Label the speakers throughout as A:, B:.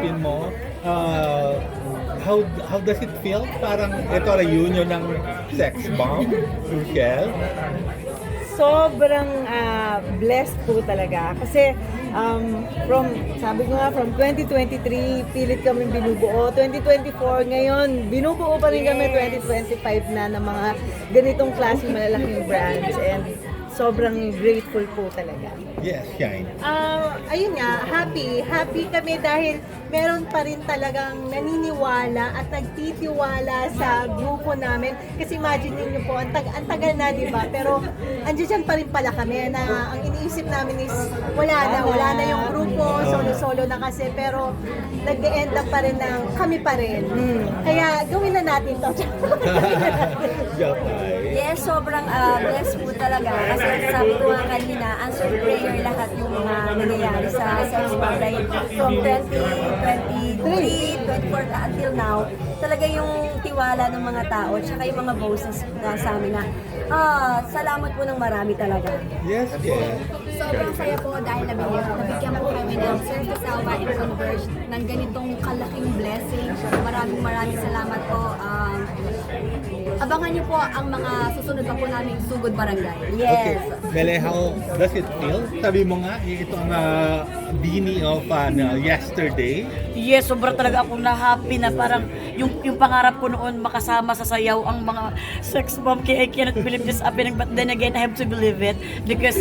A: isipin mo, uh, how how does it feel? Parang ito reunion ng sex bomb, Rochelle.
B: sobrang ah, blessed po talaga. Kasi um, from, sabi ko nga, from 2023, pilit kami binubuo. 2024, ngayon, binubuo pa rin kami 2025 na ng mga ganitong klaseng malalaking brands. And sobrang grateful po talaga.
A: Yes, Shine.
C: Ah, ayun nga, happy. Happy kami dahil meron pa rin talagang naniniwala at nagtitiwala sa grupo namin. Kasi imagine niyo po, ang, tag- ang tagal na, di ba? Pero andiyan pa rin pala kami na ang iniisip namin is wala na, wala na yung grupo, solo-solo na kasi. Pero nag-end up pa rin ng kami pa rin. Kaya gawin na natin to.
D: Yes, sobrang uh, blessed po talaga. Kasi sabi ko nga kanina, answer prayer lahat yung mga nangyayari sa sex dahil from 2023, 24 na until now, talaga yung tiwala ng mga tao tsaka yung mga boses na sa amin na ah, salamat po ng marami talaga.
A: Yes, yes.
E: Sobrang saya po dahil nabigyan, nabigyan po kami ng Sir Casalva and Converge ng ganitong kalaking blessing. Maraming maraming salamat abangan niyo po ang mga susunod pa po naming Sugod Barangay.
A: Okay.
D: Yes.
A: Mele, how does it feel? Sabi mo nga, ito ang uh, beanie of uh, yesterday.
F: Yes, sobra talaga akong na-happy na parang yung, yung pangarap ko noon makasama sa sayaw ang mga sex bomb kaya I cannot believe this happening but then again I have to believe it because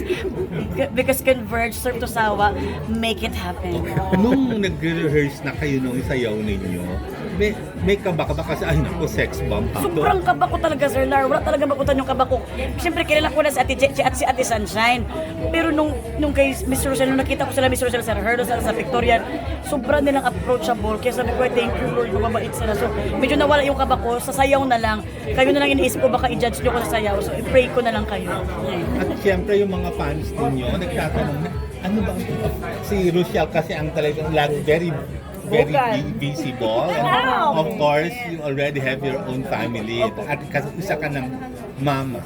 F: because Converge, Sir Tosawa, make it happen.
A: Nung nag-rehearse na kayo nung isayaw ninyo, may, may kaba-kaba kasi, ay naku, sex bomb pa to.
F: Sobrang kaba ko talaga, Sir Lar. Wala talaga makutan yung kaba ko. Siyempre, kilala ko na si Ate Cheche at si Ate Sunshine. Pero nung, nung kay Mr. Rosel, nung nakita ko sila Mr. Rosel sa Herdo, sa, sa Victoria, sobrang nilang approachable. Kaya sabi ko, thank you Lord, mababait sila. So, medyo nawala yung kaba ko. Sa sayaw na lang. Kayo na lang iniisip ko, baka i-judge nyo ko sa sayaw. So, i-pray ko na lang kayo.
A: At siyempre yung mga fans ninyo, nagtatanong na, ano ba, si Rochelle kasi ang talagang lag, very very visible. And of course, you already have your own family. At kasi isa ka ng mama.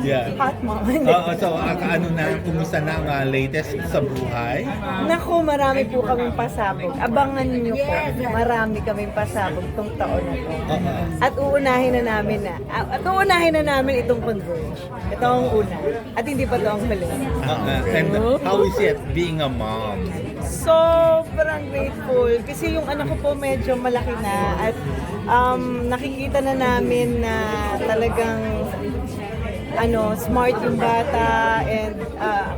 A: Yeah.
B: Hot mom.
A: Oo, so ano na, kumusta na ang ah, latest sa buhay?
B: Naku, marami po kaming pasabog. Abangan niyo po. Marami kaming pasabog tong taon na to.
A: Oo.
B: At uunahin na namin na. ah, At uunahin na namin itong Converge. Ito ang una. At hindi pa ito ang huli.
A: Oo. and how is it being a mom?
B: Sobrang grateful. Kasi yung anak ko po medyo malaki na. At um, nakikita na namin na talagang ano, smart yung bata and ah,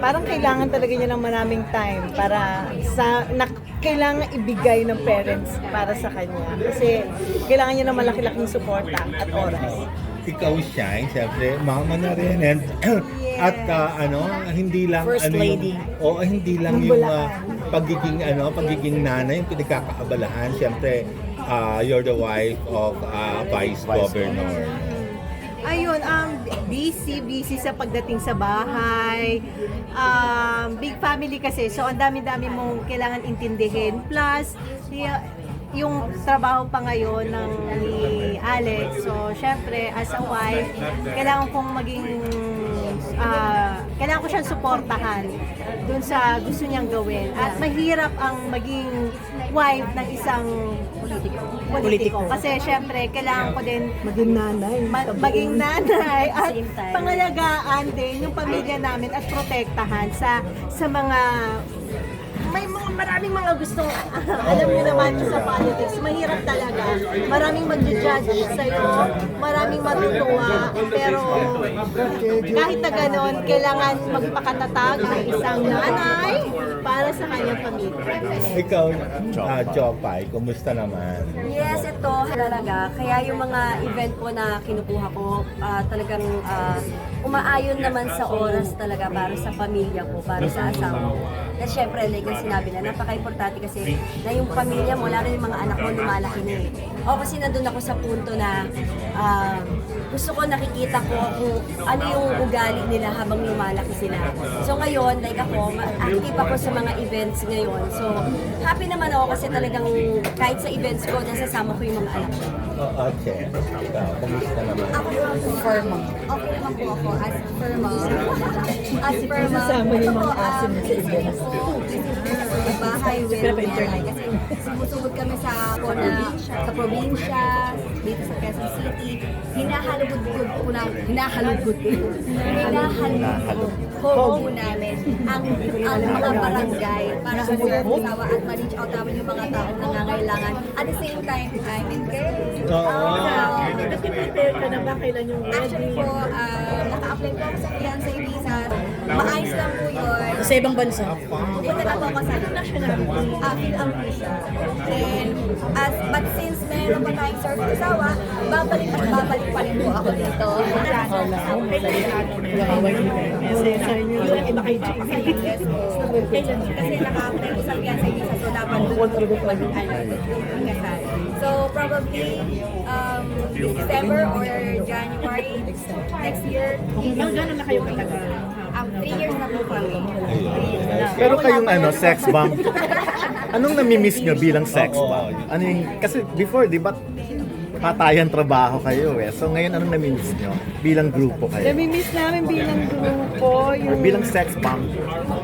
B: parang kailangan talaga niya ng maraming time para sa na, kailangan ibigay ng parents para sa kanya kasi kailangan niya ng malaki-laking suporta at oras.
A: Ikaw, Shine, siyempre, mama na rin. And, at ah, ano, hindi lang
F: First
A: ano
F: lady.
A: Yung, oo, hindi lang
B: Ng
A: yung ah, pagiging ano, pagiging nanay yung pinagkakaabalahan. Siyempre, ah, you're the wife of ah, Vice Governor.
C: Ayun, um, busy, busy sa pagdating sa bahay. Um, big family kasi, so ang dami-dami mong kailangan intindihin. Plus, yung trabaho pa ngayon ng ni Alex. So, syempre, as a wife, kailangan kong maging kailangan ko siyang suportahan dun sa gusto niyang gawin. At mahirap ang maging wife ng isang politiko. politiko. Kasi syempre, kailangan ko din
B: Maging nanay.
C: ma- maging nanay at pangalagaan din yung pamilya namin at protektahan sa sa mga may mga maraming mga gustong alam niyo naman sa politics mahirap talaga maraming magja-judge sa iyo maraming matutuwa pero kahit na ganoon kailangan magpakatatag ang isang nanay para sa kanyang pamilya
A: Ikaw, uh, Jopay, kumusta naman?
D: Yes, ito talaga. Kaya yung mga event po na kinukuha ko, ah, talagang ah, umaayon naman sa oras talaga para sa pamilya ko, para sa asawa ko. At syempre, like yung sinabi na, napaka-importante kasi na yung pamilya mo, lalo yung mga anak mo, lumalaki na eh. O kasi nandun ako sa punto na ah, gusto ko nakikita ko kung ano yung ugali nila habang lumalaki sila. So ngayon, like ako, active ako sa mga events ngayon. So happy naman ako kasi talagang kahit sa events ko, nasasama ko yung mga anak ko.
A: Oo, Che. Ikaw, kumusta naman?
E: Ako po,
B: For mom.
E: okay naman po ako as per mom. As per mom.
B: Kasama yung mga aso
E: um,
B: sa events.
E: po, I will Meray. Kasi sumusugod kami sa na, sa probinsya, dito sa Quezon City. Hinahalugod po na, hinahalugod hinahalugod po namin ang, ang mga barangay para sa asawa at ma-reach out namin yung mga taong nangangailangan. At the same time, I'm engaged.
A: Oo.
B: Nag-prepare ka na ba? Kailan yung
E: Actually po, uh, naka-apply po ako sa fiancé visa. Maayos lang po yun.
F: Sa ibang bansa.
E: Pupunta na po ako sa nationality, uh, Phil visa. Then, as, but since meron pa tayong surf sawa, babalik at babalik pa rin po ako dito. Yes po. Kasi naka-apply ko sa visa, so dapat doon po mag- ano, kasal. So, probably, um, December or January next year. Gano'n na kayo katagal? Three years na po kami.
G: Pero kayong ano, sex bomb, anong namimiss nyo bilang sex bomb? Ano yung, kasi before, di ba, patayan trabaho kayo eh. So ngayon, anong namimiss nyo bilang grupo kayo?
B: Namimiss namin bilang grupo, yung
G: bilang sex bomb?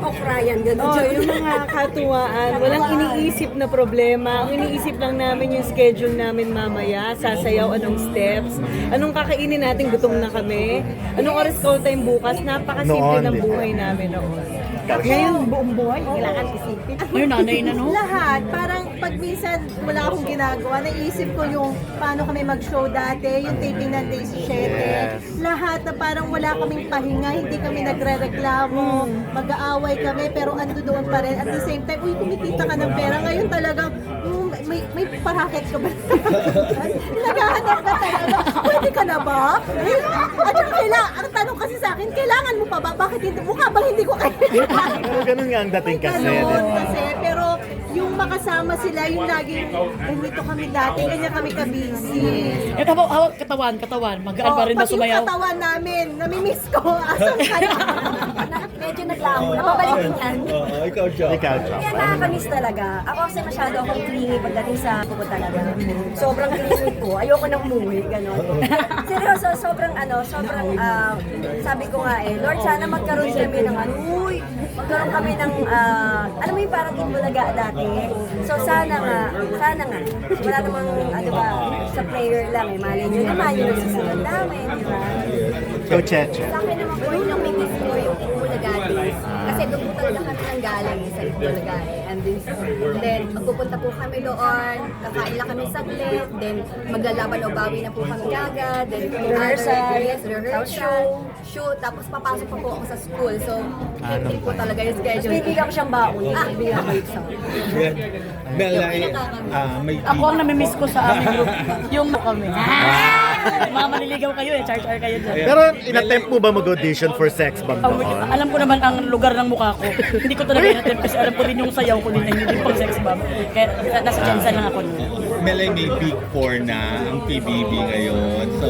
D: Okrayan, gano'n.
B: Oh, yung mga katuwaan, walang iniisip na problema. Ang iniisip lang namin yung schedule namin mamaya, sasayaw, anong steps, anong kakainin natin, gutom na kami, anong oras call time bukas, napakasimple
G: Noon,
B: ng
G: di ba?
B: buhay namin noon. Ngayon, buong buhay, kailangan isipin.
F: Ayun, nanay na no?
C: Lahat, parang pag minsan wala akong ginagawa, naisip ko yung paano kami mag-show dati, yung taping ng Day 7.
G: Yes.
C: Lahat na parang wala kaming pahinga, hindi kami nagre-reklamo, mag-aaway kami, pero ando doon pa rin. At the same time, uy, kumikita ka ng pera. Ngayon talagang, mm, may, may paraket ka ba? Naghahanap ka talaga. Pwede ka na ba? At saka kailangan, ang tanong kasi sa akin, kailangan mo pa ba? Bakit hindi? Mukha bang hindi ko?
G: Pero ganun nga ang dating kasi. ba?
C: kasi, yung makasama sila, yung laging, ganito kami dati, ganyan kami ka-busy.
F: Eh, hawak, hawak katawan, katawan. Magaan pa rin ba
C: pati yung
F: sumayaw?
C: katawan namin, namimiss ko. Asan ka na?
D: Na- medyo naglaho na. Pabalikin yan.
A: Oo, ikaw, Jo.
G: Ikaw, Chop.
D: Kaya nakakamiss talaga. Ako kasi masyado akong clingy pagdating sa puko talaga. Sobrang clingy ko. Ayoko nang umuwi, gano'n. Seryoso, sobrang ano, sobrang, ah, sabi ko nga eh, Lord, sana magkaroon kami ng ano, uy, magkaroon kami ng, ah, alam mo yung parang Itbulaga dati. So sana nga, sana nga. Wala namang, ano ba, sa prayer lang eh. Malay nyo naman, yun ang susunod namin, di ba?
G: Ikaw, Cheche.
E: Sa akin naman po yung namimiss ko yung. Talaga kami nang galing sa Itbulaga eh. And then, then magpupunta po kami doon, kakain lang kami saglit, then maglalaban o bawi na po kami agad, then
D: Rehearsal,
E: yes, rehearsal, shoot, tapos papasok pa po ako sa school. So, hectic po talaga yung schedule.
D: bibigyan ko siyang baon. Ah, bibigyan ko yung.
A: Mel, ah, may
F: Ako ang namimiss ko sa aming group, yung kami. Mga maniligaw kayo eh, char-char kayo dyan.
G: Pero in-attempt mo ba mag-audition for sex bomb noon?
F: alam ko naman ang lugar ng mukha ko. hindi ko talaga in-attempt kasi alam ko din yung sayaw ko din na hindi pang sex bomb. Kaya na- nasa chance lang ako nun.
A: Mel ay may big four na ang PBB ngayon. So,